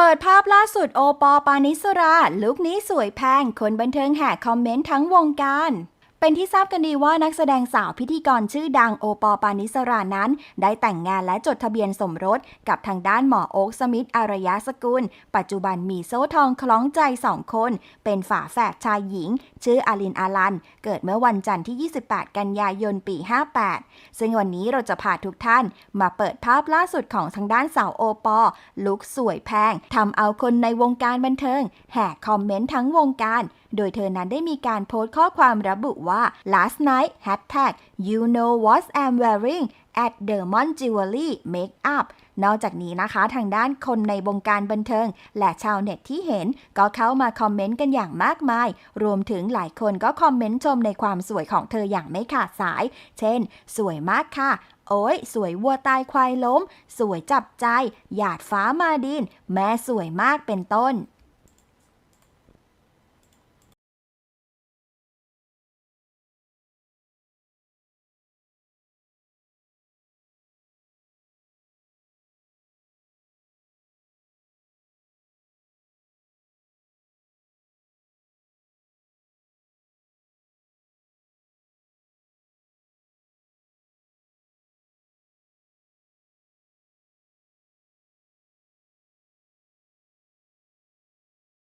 เปิดภาพล่าสุดโอปอล์ปานิสรา ลุคนี้สวยแพง คนบันเทิงแห่คอมเมนต์ทั้งวงการ เป็นที่ทราบกันดีว่านักแสดงสาวพิธีกรชื่อดังโอปอล์ปานิสรานั้น ได้แต่งงานและจดทะเบียนสมรส กับทางด้านหมอโอ๊กสมิธอารยสกุล ปัจจุบันมีโซ่ทองคล้องใจสองคน เป็นฝาแฝดชายหญิง ชื่ออาลินอาลัน เกิดเมื่อวันจันทร์ที่ 28 กันยายนปี 58 ซึ่งวันนี้เราจะพาทุกท่าน มาเปิดภาพล่าสุดของทางด้านสาวโอปอล์ลุคสวยแพงทำเอาคนในวงการบันเทิง แห่คอมเมนต์ทั้งวงการ โดยเธอนั้นได้มีการโพสต์ข้อความระบุว่า last night hashtag you know what I'm wearing at Dermon Jewelry Makeup นอกจากนี้นะคะ ทางด้านคนในวงการบันเทิง และชาวเน็ตที่เห็น ก็เข้ามาคอมเมนต์กันอย่างมากมาย รวมถึงหลายคนก็คอมเมนต์ชมในความสวยของเธออย่างไม่ขาดสาย เช่น สวยมากค่ะ โอ้ย สวยวัวตายควายล้ม สวยจับใจ หยาดฟ้ามาดิน แม่สวยมากเป็นต้น